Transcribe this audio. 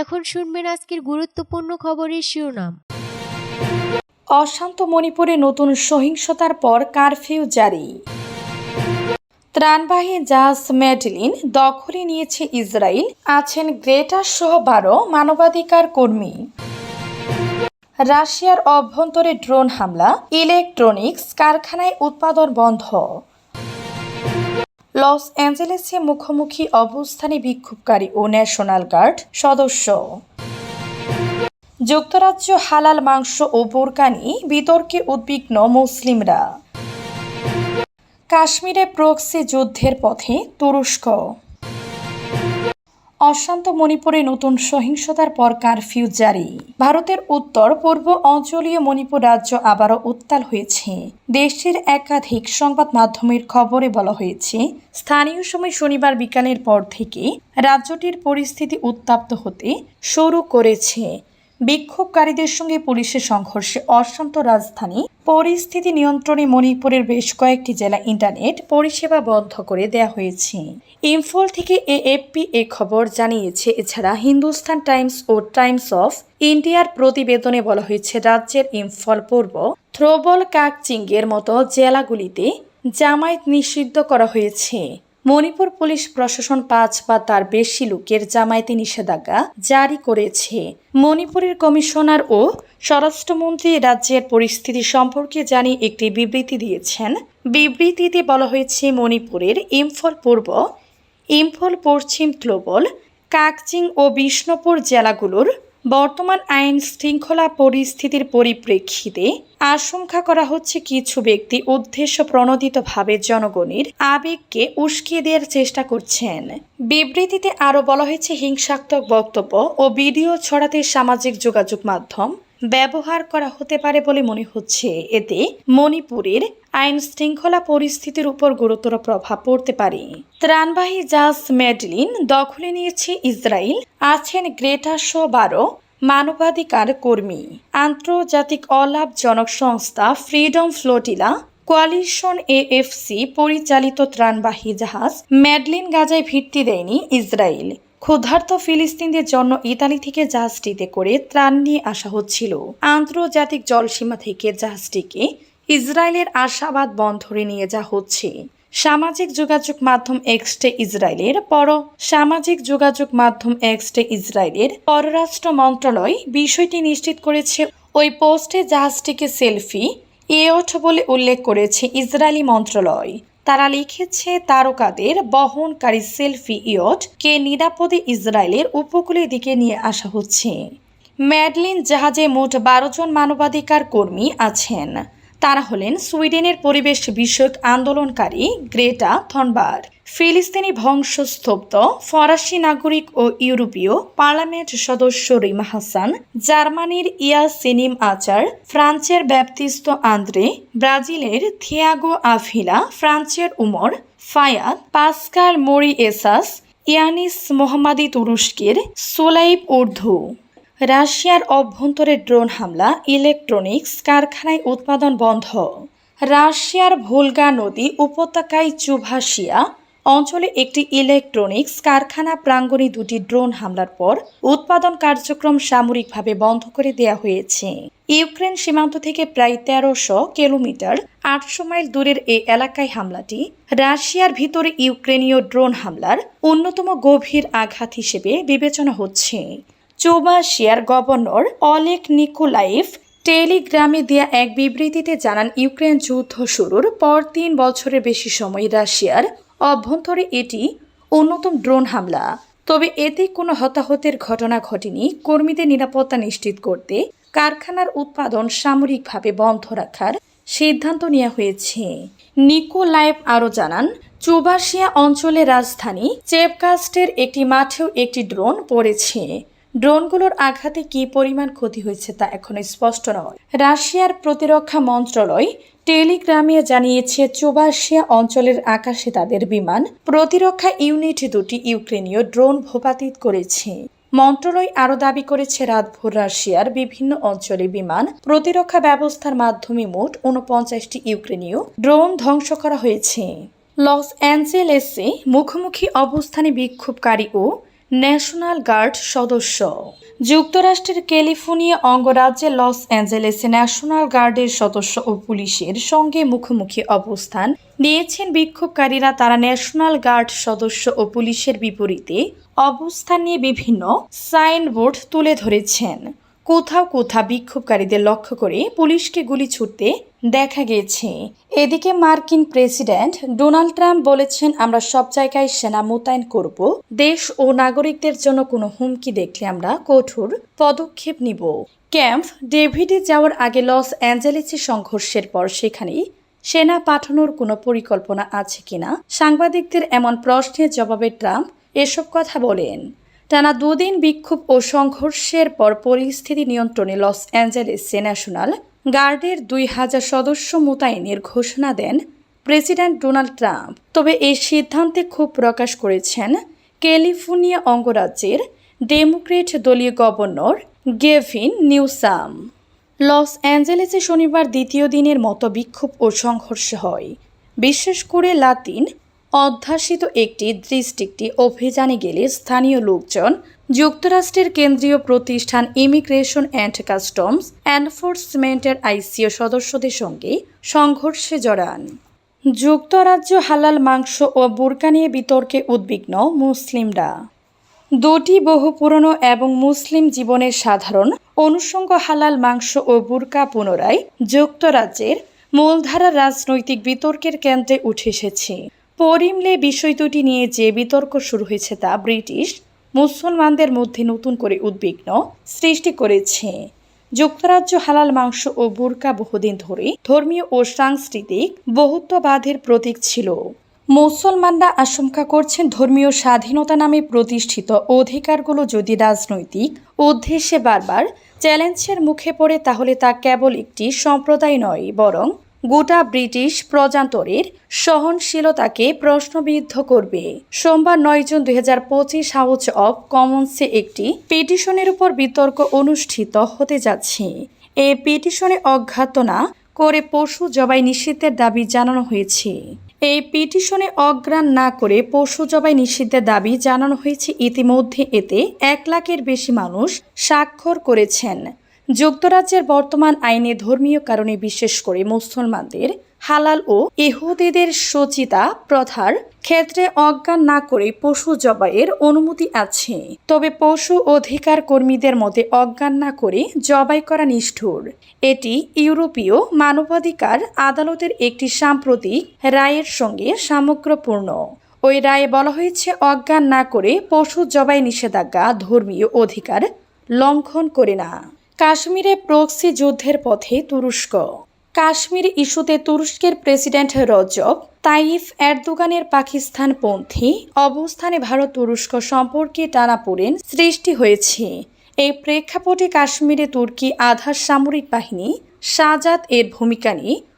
এখন শুনবেন আজকের গুরুত্বপূর্ণ খবরের শিরোনাম। অশান্ত মণিপুরে নতুন সহিংসতার পর কারফিউ জারি। ত্রাণবাহী জাহাজ মেডলিন দখলে নিয়েছে ইসরায়েল, আছেন গ্রেটার সহ বারো মানবাধিকার কর্মী। রাশিয়ার অভ্যন্তরে ড্রোন হামলা, ইলেকট্রনিক্স কারখানায় উৎপাদন বন্ধ। লস অ্যাঞ্জেলেসে মুখোমুখি অবস্থানে বিক্ষোভকারী ও ন্যাশনাল গার্ড সদস্য। যুক্তরাজ্য হালাল মাংস ও বোরকানি বিতর্কে উদ্বিগ্ন মুসলিমরা। কাশ্মীরে প্রক্সি যুদ্ধের পথে তুরস্ক। অশান্ত মণিপুরে নতুন সহিংসতার পর কারফিউ জারি। ভারতের উত্তর, পূর্ব অঞ্চলীয় মণিপুর রাজ্য আবারও উত্তাল হয়েছে। দেশটির একাধিক সংবাদ মাধ্যমের খবরে বলা হয়েছে, স্থানীয় সময় শনিবার বিকালের পর থেকে রাজ্যটির পরিস্থিতি উত্তাপ্ত হতে শুরু করেছে। বিক্ষোভকারীদের সঙ্গে পুলিশের সংঘর্ষে অশান্ত রাজধানী। পরিস্থিতি নিয়ন্ত্রণে মণিপুরের বেশ কয়েকটি জেলা ইন্টারনেট পরিষেবা বন্ধ করে দেওয়া হয়েছে। ইম্ফল থেকে এএফপি এ খবর জানিয়েছে, এছাড়া হিন্দুস্তান টাইমস ও টাইমস অফ ইন্ডিয়ার প্রতিবেদনে বলা হয়েছে, রাজ্যের ইম্ফল পূর্ব থ্রোবল কাকচিংয়ের মতো জেলাগুলিতে জামায়াত নিষিদ্ধ করা হয়েছে। মণিপুর পুলিশ প্রশাসন পাঁচ বা তার বেশি লোকের জামায়াতি নিষেধাজ্ঞা জারি করেছে। মণিপুরের কমিশনার ও স্বরাষ্ট্রমন্ত্রী রাজ্যের পরিস্থিতি সম্পর্কে জানিয়ে একটি বিবৃতি দিয়েছেন। বিবৃতিতে বলা হয়েছে, মণিপুরের ইম্ফল পূর্ব, ইম্ফল পশ্চিম গ্লোবল কাকচিং ও বিষ্ণুপুর জেলাগুলোর বর্তমান আইন শৃঙ্খলা পরিস্থিতির পরিপ্রেক্ষিতে আশঙ্কা করা হচ্ছে কিছু ব্যক্তি উদ্দেশ্য প্রণোদিতভাবে জনগণের আবেগকে উস্কিয়ে দেওয়ার চেষ্টা করছেন। বিবৃতিতে আরও বলা হয়েছে, হিংসাত্মক বক্তব্য ও ভিডিও ছড়াতে সামাজিক যোগাযোগ মাধ্যম ব্যবহার করা হতে পারে বলে মনে হচ্ছে। এতে মণিপুরের আইন শৃঙ্খলা পরিস্থিতির উপর গুরুতর প্রভাব পড়তে পারে। ত্রাণবাহী জাহাজ মেডলিন দখলে নিয়েছে ইসরায়েল, আছেন গ্রেটার শো বারো মানবাধিকার কর্মী। আন্তর্জাতিক অলাভজনক সংস্থা ফ্রিডম ফ্লোটিলা কোয়ালিশন এএফসি পরিচালিত ত্রাণবাহী জাহাজ ম্যাডলিন গাজায় ভিত্তি দেয়নি ইসরায়েল। ক্ষুধার্ত ফিলিস্তিনদের জন্য ইতালি থেকে জাহাজটিতে করে ত্রাণ নিয়ে আসা হচ্ছিল। আন্তর্জাতিক জলসীমা থেকে জাহাজটিকে ইসরায়েলের আশাবাদ বন্ধরে নিয়ে যাওয়া হচ্ছে। সামাজিক যোগাযোগ মাধ্যম এক্সটে ইসরায়েলের পর সামাজিক যোগাযোগ মাধ্যম এক্সটে ইসরায়েলের পররাষ্ট্র মন্ত্রণালয় বিষয়টি নিশ্চিত করেছে। ওই পোস্টে জাহাজটিকে সেলফি এওঠ বলে উল্লেখ করেছে ইসরায়েলি মন্ত্রণালয়। তারা লিখেছে, তারকাদের বহনকারী সেলফি ইয়ট কে নিরাপদে ইসরায়েলের উপকূলের দিকে নিয়ে আসা হচ্ছে। ম্যাডলিন জাহাজে মোট বারো জন মানবাধিকার কর্মী আছেন। তারা হলেন সুইডেনের পরিবেশ বিষয়ক আন্দোলনকারী গ্রেটা থনবার ফিলিস্তিনি বংশস্তব্ধ, ফরাসি নাগরিক ও ইউরোপীয় পার্লামেন্ট সদস্য রিমা হাসান, জার্মানির ইয়া সিনিম আচার, ফ্রান্সের ব্যাপতিস্ত আন্দ্রে, ব্রাজিলের থিয়াগো আভিলা, ফ্রান্সের উমর, ফায়াদ পাসকাল মরি এসাস, ইয়ানিস মোহাম্মদি তুরস্কের সোলাইব উর্দু। রাশিয়ার অভ্যন্তরে ড্রোন হামলা, ইলেকট্রনিক্স কারখানায় উৎপাদন বন্ধ। রাশিয়ার ভোলগা নদী উপত্যকায় চুভাসিয়া অঞ্চলে একটি ইলেকট্রনিক্স কারখানা, প্রাঙ্গণে দুটি ড্রোন হামলার পর উৎপাদন কার্যক্রম সামরিকভাবে বন্ধ করে দেওয়া হয়েছে। ইউক্রেন সীমান্ত থেকে প্রায় তেরোশো কিলোমিটার আটশো মাইল দূরের এই এলাকায় হামলাটি রাশিয়ার ভিতরে ইউক্রেনীয় ড্রোন হামলার অন্যতম গভীর আঘাত হিসেবে বিবেচনা হচ্ছে। চৌবাসিয়ার গভর্নর অলেক নিকোলাইফ টেলিগ্রামে দেয়া এক বিবৃতিতে জানান, ইউক্রেন যুদ্ধ শুরুর পর তিন বছরের বেশি সময় রাশিয়ার অভ্যন্তরে এটি অন্যতম ড্রোন হামলা। তবে এতে কোনো হতাহতের ঘটনা ঘটেনি। কর্মীদের নিরাপত্তা নিশ্চিত করতে কারখানার উৎপাদন সামরিকভাবে বন্ধ রাখার সিদ্ধান্ত নেওয়া হয়েছে। নিকোলাইভ আরও জানান চুবাসিয়া অঞ্চলের রাজধানী চেপকাস্টের একটি মাঠেও একটি ড্রোন পড়েছে। ড্রোনগুলোর আঘাতে কী পরিমাণ ক্ষতি হয়েছে তা এখনও স্পষ্ট নয়। রাশিয়ার প্রতিরক্ষা মন্ত্রণালয় টেলিগ্রামে জানিয়েছে চুবাসিয়া অঞ্চলের আকাশে তাদের বিমান প্রতিরক্ষা ইউনিট দুটি ইউক্রেনীয় ড্রোন ভূপাতিত করেছে। মন্ত্রণালয় আরও দাবি করেছে, রাতভর রাশিয়ার বিভিন্ন অঞ্চলে বিমান প্রতিরক্ষা ব্যবস্থার মাধ্যমে মোট উনপঞ্চাশটি ইউক্রেনীয় ড্রোন ধ্বংস করা হয়েছে। লস অ্যাঞ্জেলেসে মুখোমুখি অবস্থানে বিক্ষোভকারী ও ন্যাশনাল গার্ড সদস্য। যুক্তরাষ্ট্রের ক্যালিফোর্নিয়া অঙ্গরাজ্যে লস অ্যাঞ্জেলেসে ন্যাশনাল গার্ডের সদস্য ও পুলিশের সঙ্গে মুখোমুখি অবস্থান নিয়েছেন বিক্ষোভকারীরা। তারা ন্যাশনাল গার্ড সদস্য ও পুলিশের বিপরীতে অবস্থান নিয়ে বিভিন্ন সাইনবোর্ড তুলে ধরেছেন। কোথাও কোথাও বিক্ষোভকারীদের লক্ষ্য করে পুলিশকে গুলি ছুটতে দেখা গেছে এদিকে মার্কিন প্রেসিডেন্ট ডোনাল্ড ট্রাম্প বলেছেন, আমরা সব জায়গায় সেনা মোতায়েন করব। দেশ ও নাগরিকদের জন্য কোনো হুমকি দেখলে আমরা কঠোর পদক্ষেপ নিব। ক্যাম্প ডেভিডে যাওয়ার আগে লস অ্যাঞ্জেলেসে সংঘর্ষের পর সেখানে সেনা পাঠানোর কোনো পরিকল্পনা আছে কিনা? সাংবাদিকদের এমন প্রশ্নের জবাবে ট্রাম্প এসব কথা বলেন। টানা দুদিন বিক্ষোভ ও সংঘর্ষের পর পরিস্থিতি নিয়ন্ত্রণে লস অ্যাঞ্জেলেসে ন্যাশনাল গার্ডের দুই হাজার সদস্য মোতায়েনের ঘোষণা দেন প্রেসিডেন্ট ডোনাল্ড ট্রাম্প। তবে এই সিদ্ধান্তে ক্ষোভ প্রকাশ করেছেন ক্যালিফোর্নিয়া অঙ্গরাজ্যের ডেমোক্রেট দলীয় গভর্নর গেভিন নিউসাম। লস অ্যাঞ্জেলেসে শনিবার দ্বিতীয় দিনের মতো বিক্ষোভ ও সংঘর্ষ হয়। বিশেষ করে লাতিন অধ্যাসিত একটি দৃষ্টিকটি অভিযানে গেলে স্থানীয় লোকজন যুক্তরাষ্ট্রের কেন্দ্রীয় প্রতিষ্ঠান ইমিগ্রেশন অ্যান্ড কাস্টমস এনফোর্সমেন্টের আইসিও সদস্যদের সঙ্গে সংঘর্ষে জড়ান। যুক্তরাজ্য হালাল মাংস ও বুরকা নিয়ে বিতর্কে উদ্বিগ্ন মুসলিমরা। দুটি বহু পুরনো এবং মুসলিম জীবনের সাধারণ অনুষঙ্গ হালাল মাংস ও বুরকা পুনরায় যুক্তরাজ্যের মূলধারা রাজনৈতিক বিতর্কের কেন্দ্রে উঠে এসেছে। পরিমলে বিষয় দুটি নিয়ে যে বিতর্ক শুরু হয়েছে তা ব্রিটিশ মুসলমানদের মধ্যে নতুন করে উদ্বিগ্ন সৃষ্টি করেছে। যুক্তরাজ্য হালাল মাংস ও বুরকা বহুদিন ধরে ধর্মীয় ও সাংস্কৃতিক বহুত্ববাদের প্রতীক ছিল। মুসলমানরা আশঙ্কা করছেন ধর্মীয় স্বাধীনতা নামে প্রতিষ্ঠিত অধিকারগুলো যদি রাজনৈতিক উদ্দেশ্যে বারবার চ্যালেঞ্জের মুখে পড়ে তাহলে তা কেবল একটি সম্প্রদায় নয়, বরং গোটা ব্রিটিশ প্রজান্তরের সহনশীলতাকে প্রশ্নবিদ্ধ করবে। সোমবার নয় জুন দুই হাজার পঁচিশ হাউস অব কমন্সে একটি পিটিশনের উপর বিতর্ক অনুষ্ঠিত হতে যাচ্ছে। এ পিটিশনে অজ্ঞাতনা করে পশু জবাই নিষিদ্ধের দাবি জানানো হয়েছে। এই পিটিশনে অগ্রাণ না করে পশু জবাই নিষিদ্ধের দাবি জানানো হয়েছে। ইতিমধ্যে এতে এক লাখের বেশি মানুষ স্বাক্ষর করেছেন। যুক্তরাজ্যের বর্তমান আইনে ধর্মীয় কারণে বিশেষ করে মুসলমানদের হালাল ও ইহুদিদের সচিতা প্রথার ক্ষেত্রে অজ্ঞান না করে পশু জবাইয়ের অনুমতি আছে। তবে পশু অধিকার কর্মীদের মধ্যে অজ্ঞান না করে জবাই করা নিষ্ঠুর। এটি ইউরোপীয় মানবাধিকার আদালতের একটি সাম্প্রতিক রায়ের সঙ্গে সামগ্রপূর্ণ। ওই রায়ে বলা হয়েছে, অজ্ঞান না করে পশু জবাই নিষেধাজ্ঞা ধর্মীয় অধিকার লঙ্ঘন করে না। কাশ্মীরে প্রক্সি যুদ্ধের পথে তুরস্ক। কাশ্মীর ইস্যুতে তুরস্কের প্রেসিডেন্ট রজব তাইফ এরদোগানের পাকিস্তানপন্থী অবস্থানে ভারত তুরস্ক সম্পর্কে টানাপোড়েন সৃষ্টি হয়েছে। এই প্রেক্ষাপটে কাশ্মীরে তুর্কি আধার সামরিক বাহিনী শাহজাদ এর ভূমিকা নিয়ে